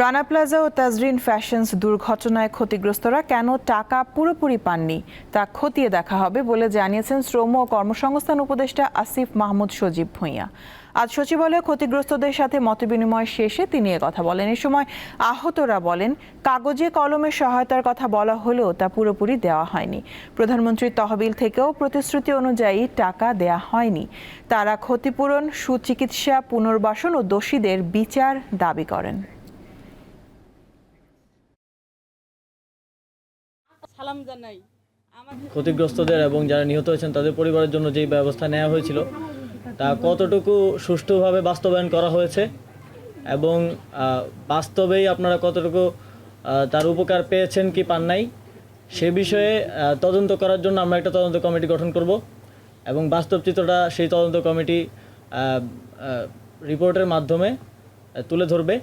Rana plaza ও Tazreen fashions দুর্ঘটনায় ক্ষতিগ্রস্তরা কেন টাকা পুরোপুরি পাননি তা খতিয়ে দেখা হবে বলে জানিয়েছেন শ্রম ও কর্মসংস্থান উপদেষ্টা আসিফ মাহমুদ সজীব ভূঁইয়া। আজ সচিবালয়ে ক্ষতিগ্রস্তদের সাথে মতবিনিময় শেষে তিনি কথা বলেন। এ সময় আহতরা বলেন, কাগজে কলমে সহায়তার কথা বলা হলেও তা পুরোপুরি দেওয়া হয়নি। প্রধানমন্ত্রীর তহবিল থেকেও প্রতিশ্রুতি অনুযায়ী টাকা দেয়া হয়নি। তারা ক্ষতিপূরণ, সুচিকিৎসা, পুনর্বাসন ও দোষীদের বিচার দাবি করেন। সালাম জানাই। ক্ষতিগ্রস্তদের এবং যারা নিহত হয়েছেন, তাদের পরিবারের জন্য যেই ব্যবস্থা নেওয়া হয়েছিল, তা কতটুকু সুষ্ঠুভাবে বাস্তবায়ন করা হয়েছে এবং বাস্তবেই আপনারা কতটুকু তার উপকার পেয়েছেন কি পান নাই, সে বিষয়ে তদন্ত করার জন্য আমরা একটা তদন্ত কমিটি গঠন করব এবং বাস্তব চিত্রটা সেই তদন্ত কমিটি রিপোর্টের মাধ্যমে তুলে ধরবে।